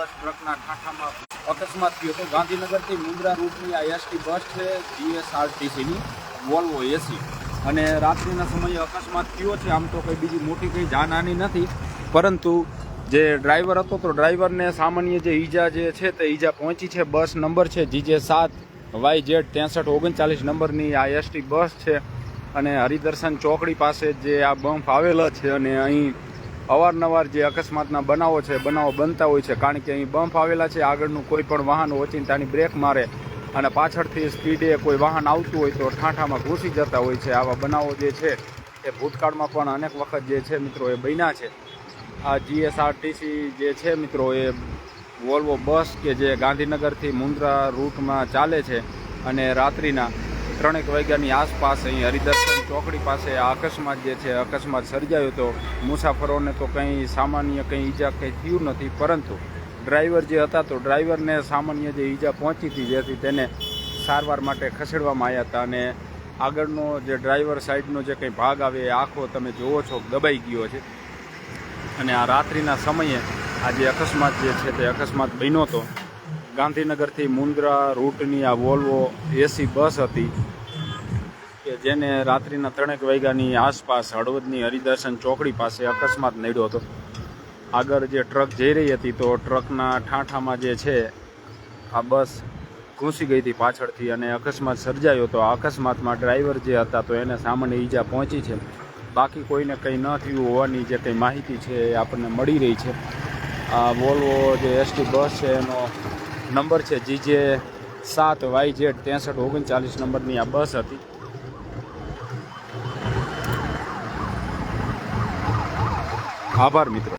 બસ ટ્રકના ઠાઠામાં અકસ્માત થયો હતો. ગાંધીનગરથી મુંદ્રા રૂટની આ એસટી બસ છે, જીએસઆરટીસીની, વોલ્વો એસી. અને રાત્રિના સમયે અકસ્માત થયો છે. આમ તો કંઈ બીજી મોટી કંઈ જાનહાની નથી. પરંતુ જે ડ્રાઈવર હતો, તો ડ્રાઈવરને સામાન્ય જે ઈજા જે છે, તે ઈજા પહોંચી છે. બસ નંબર છે, જીજે સાત, વાય જેડ ત્રેસઠ, ઓગણચાલીસ નંબરની આ એસટી બસ છે. અને હરિદર્શન ચોકડી પાસે જે આ બમ્પ આવેલો છે, અને અહીં અવારનવાર જે અકસ્માતના બનાવો છે, બનાવો બનતા હોય છે, કારણ કે અહીં બમ્પ આવેલા છે, આગળનું કોઈ પણ વાહન ઓચિંતાની બ્રેક મારે અને પાછળથી સ્પીડે કોઈ વાહન આવતું હોય તો ઠાંઠામાં ઘૂસી જતા હોય છે. આવા બનાવો જે છે, એ ભૂતકાળમાં પણ અનેક વખત જે છે મિત્રો, એ બન્યા છે. આ જીએસઆરટીસી જે છે મિત્રો, એ વોલ્વો બસ કે જે ગાંધીનગરથી મુન્દ્રા રૂટમાં ચાલે છે અને રાત્રિના ત્રણેક વાગ્યાની આસપાસ અહીં હરિદર્શન ચોકડી પાસે આ અકસ્માત જે છે, અકસ્માત સર્જાયો તો મુસાફરોને તો કંઈ સામાન્ય કંઈ ઈજા કંઈ થયું નથી, પરંતુ ડ્રાઈવર જે હતા તો ડ્રાઈવરને સામાન્ય જે ઈજા પહોંચી હતી, જેથી તેને સારવાર માટે ખસેડવામાં આવ્યા હતા અને આગળનો જે ડ્રાઈવર સાઈડનો જે કંઈ ભાગ આવે, એ આખો તમે જુઓ છો, દબાઈ ગયો છે. અને આ રાત્રિના સમયે આ જે અકસ્માત જે છે તે અકસ્માત બન્યો હતો. ગાંધીનગરથી મુન્દ્રા રૂટની આ વોલ્વો એસી બસ હતી કે જેને રાત્રિના ત્રણેક વાગ્યાની આસપાસ હળવદની હરિદર્શન ચોકડી પાસે અકસ્માત નડ્યો હતો. આગળ જે ટ્રક જઈ રહી હતી તો ટ્રકના ઠાંઠામાં જે છે, આ બસ ઘૂસી ગઈ હતી પાછળથી અને અકસ્માત સર્જાયો તો આ અકસ્માતમાં ડ્રાઈવર જે હતા તો એને સામાન્ય ઈજા પહોંચી છે. બાકી કોઈને કંઈ ન થયું હોવાની જે કંઈ માહિતી છે એ આપણને મળી રહી છે. આ વોલ્વો જે એસટી બસ છે એનો નંબર છે જી જે સાત વાય જેડ ત્રેસઠ ઓગણચાલીસ નંબરની આ બસ હતી. આભાર મિત્રો.